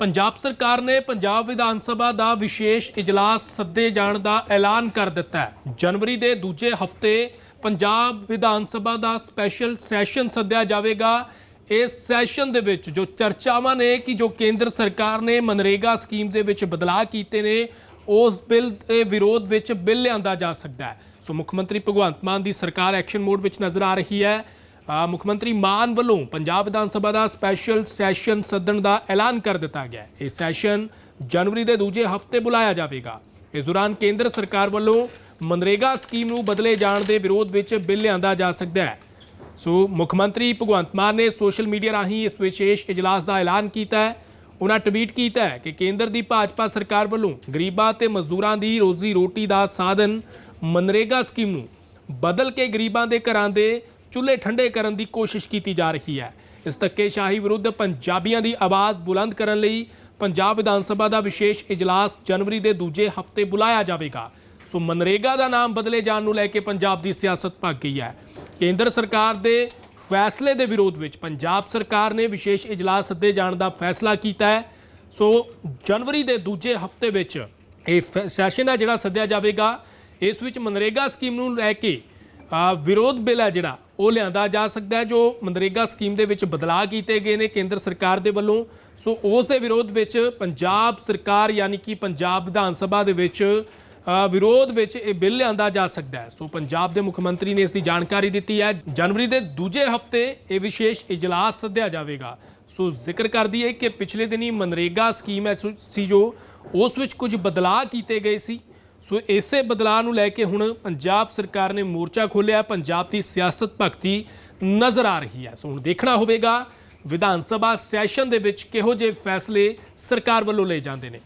ਪੰਜਾਬ ਸਰਕਾਰ ਨੇ ਪੰਜਾਬ ਵਿਧਾਨ ਸਭਾ ਦਾ ਵਿਸ਼ੇਸ਼ ਇਜਲਾਸ ਸੱਦੇ ਜਾਣ ਦਾ ਐਲਾਨ ਕਰ ਦਿੱਤਾ ਹੈ। ਜਨਵਰੀ ਦੇ ਦੂਜੇ ਹਫ਼ਤੇ ਪੰਜਾਬ ਵਿਧਾਨ ਸਭਾ ਦਾ ਸਪੈਸ਼ਲ ਸੈਸ਼ਨ ਸੱਦਿਆ ਜਾਵੇਗਾ। ਇਸ ਸੈਸ਼ਨ ਦੇ ਵਿੱਚ ਜੋ ਚਰਚਾਵਾਂ ਨੇ ਕਿ ਜੋ ਕੇਂਦਰ ਸਰਕਾਰ ਨੇ ਮਨਰੇਗਾ ਸਕੀਮ ਦੇ ਵਿੱਚ ਬਦਲਾਅ ਕੀਤੇ ਨੇ, ਉਸ ਬਿੱਲ ਦੇ ਵਿਰੋਧ ਵਿੱਚ ਬਿੱਲ ਲਿਆਂਦਾ ਜਾ ਸਕਦਾ ਹੈ। ਸੋ ਮੁੱਖ ਮੰਤਰੀ ਭਗਵੰਤ ਮਾਨ ਦੀ ਸਰਕਾਰ ਐਕਸ਼ਨ ਮੋਡ ਵਿੱਚ ਨਜ਼ਰ ਆ ਰਹੀ ਹੈ। ਮੁੱਖ ਮੰਤਰੀ ਮਾਨ ਵੱਲੋਂ ਪੰਜਾਬ ਵਿਧਾਨ ਸਭਾ ਦਾ ਸਪੈਸ਼ਲ ਸੈਸ਼ਨ ਸੱਦਣ ਦਾ ਐਲਾਨ ਕਰ ਦਿੱਤਾ ਗਿਆ ਹੈ। ਇਹ ਸੈਸ਼ਨ ਜਨਵਰੀ ਦੇ ਦੂਜੇ ਹਫ਼ਤੇ ਬੁਲਾਇਆ ਜਾਵੇਗਾ। ਇਸ ਦੌਰਾਨ ਕੇਂਦਰ ਸਰਕਾਰ ਵੱਲੋਂ ਮਨਰੇਗਾ ਸਕੀਮ ਨੂੰ ਬਦਲੇ ਜਾਣ ਦੇ ਵਿਰੋਧ ਵਿੱਚ ਬਿੱਲ ਲਿਆਂਦਾ ਜਾ ਸਕਦਾ ਹੈ। ਸੋ ਮੁੱਖ ਮੰਤਰੀ ਭਗਵੰਤ ਮਾਨ ਨੇ ਸੋਸ਼ਲ ਮੀਡੀਆ ਰਾਹੀਂ ਇਸ ਵਿਸ਼ੇਸ਼ ਇਜਲਾਸ ਦਾ ਐਲਾਨ ਕੀਤਾ ਹੈ। ਉਹਨਾਂ ਟਵੀਟ ਕੀਤਾ ਹੈ ਕਿ ਕੇਂਦਰ ਦੀ ਭਾਜਪਾ ਸਰਕਾਰ ਵੱਲੋਂ ਗਰੀਬਾਂ ਤੇ ਮਜ਼ਦੂਰਾਂ ਦੀ ਰੋਜ਼ੀ ਰੋਟੀ ਦਾ ਸਾਧਨ ਮਨਰੇਗਾ ਸਕੀਮ ਨੂੰ ਬਦਲ ਕੇ ਗਰੀਬਾਂ ਦੇ ਘਰਾਂ ਦੇ ਚੁੱਲ੍ਹੇ ਠੰਡੇ ਕਰਨ ਦੀ ਕੋਸ਼ਿਸ਼ ਕੀਤੀ ਜਾ ਰਹੀ ਹੈ। ਇਸ ਧੱਕੇਸ਼ਾਹੀ ਵਿਰੁੱਧ ਪੰਜਾਬੀਆਂ ਦੀ ਆਵਾਜ਼ ਬੁਲੰਦ ਕਰਨ ਲਈ ਪੰਜਾਬ ਵਿਧਾਨ ਸਭਾ ਦਾ ਵਿਸ਼ੇਸ਼ ਇਜਲਾਸ ਜਨਵਰੀ ਦੇ ਦੂਜੇ ਹਫ਼ਤੇ ਬੁਲਾਇਆ ਜਾਵੇਗਾ। ਸੋ ਮਨਰੇਗਾ ਦਾ ਨਾਮ ਬਦਲੇ ਜਾਣ ਨੂੰ ਲੈ ਕੇ ਪੰਜਾਬ ਦੀ ਸਿਆਸਤ ਭੱਗ ਗਈ ਹੈ। ਕੇਂਦਰ ਸਰਕਾਰ ਦੇ ਫੈਸਲੇ ਦੇ ਵਿਰੋਧ ਵਿੱਚ ਪੰਜਾਬ ਸਰਕਾਰ ਨੇ ਵਿਸ਼ੇਸ਼ ਇਜਲਾਸ ਸੱਦੇ ਜਾਣ ਦਾ ਫੈਸਲਾ ਕੀਤਾ ਹੈ। ਸੋ ਜਨਵਰੀ ਦੇ ਦੂਜੇ ਹਫ਼ਤੇ ਵਿੱਚ ਇਹ ਫੈ- ਸੈਸ਼ਨ ਹੈ ਜਿਹੜਾ ਸੱਦਿਆ ਜਾਵੇਗਾ। ਇਸ ਵਿੱਚ ਮਨਰੇਗਾ ਸਕੀਮ ਨੂੰ ਲੈ ਕੇ ਵਿਰੋਧ ਬਿੱਲ ਹੈ ਜਿਹੜਾ, ਉਹ ਲਿਆਂਦਾ ਜਾ ਸਕਦਾ ਹੈ, ਜੋ ਮਨਰੇਗਾ ਸਕੀਮ ਦੇ ਵਿੱਚ ਬਦਲਾਅ ਕੀਤੇ ਗਏ ਨੇ ਕੇਂਦਰ ਸਰਕਾਰ ਦੇ ਵੱਲੋਂ। ਸੋ ਉਸ ਦੇ ਵਿਰੋਧ ਵਿੱਚ ਪੰਜਾਬ ਸਰਕਾਰ, ਯਾਨੀ ਕਿ ਪੰਜਾਬ ਵਿਧਾਨ ਸਭਾ ਦੇ ਵਿੱਚ ਵਿਰੋਧ ਵਿੱਚ ਇਹ ਬਿੱਲ ਲਿਆਂਦਾ ਜਾ ਸਕਦਾ ਹੈ। ਸੋ ਪੰਜਾਬ ਦੇ ਮੁੱਖ ਮੰਤਰੀ ਨੇ ਇਸ ਦੀ ਜਾਣਕਾਰੀ ਦਿੱਤੀ ਹੈ। ਜਨਵਰੀ ਦੇ ਦੂਜੇ ਹਫ਼ਤੇ ਇਹ ਵਿਸ਼ੇਸ਼ ਇਜਲਾਸ ਸੱਦਿਆ ਜਾਵੇਗਾ। ਸੋ ਜ਼ਿਕਰ ਕਰਦੀ ਹੈ ਕਿ ਪਿਛਲੇ ਦਿਨੀ ਮਨਰੇਗਾ ਸਕੀਮ ਹੈ ਸੀ ਜੋ, ਉਸ ਵਿੱਚ ਕੁਝ ਬਦਲਾਅ ਕੀਤੇ ਗਏ ਸੀ। ਸੋ ਇਸੇ ਬਦਲਾਅ ਨੂੰ ਲੈ ਕੇ ਹੁਣ ਪੰਜਾਬ ਸਰਕਾਰ ਨੇ ਮੋਰਚਾ ਖੋਲ੍ਹਿਆ, ਪੰਜਾਬ ਦੀ ਸਿਆਸਤ ਭਗਤੀ ਨਜ਼ਰ ਆ ਰਹੀ ਹੈ। ਸੋ ਹੁਣ ਦੇਖਣਾ ਹੋਵੇਗਾ ਵਿਧਾਨ ਸਭਾ ਸੈਸ਼ਨ ਦੇ ਵਿੱਚ ਕਿਹੋ ਜਿਹੇ ਫੈਸਲੇ ਸਰਕਾਰ ਵੱਲੋਂ ਲਏ ਜਾਂਦੇ ਨੇ।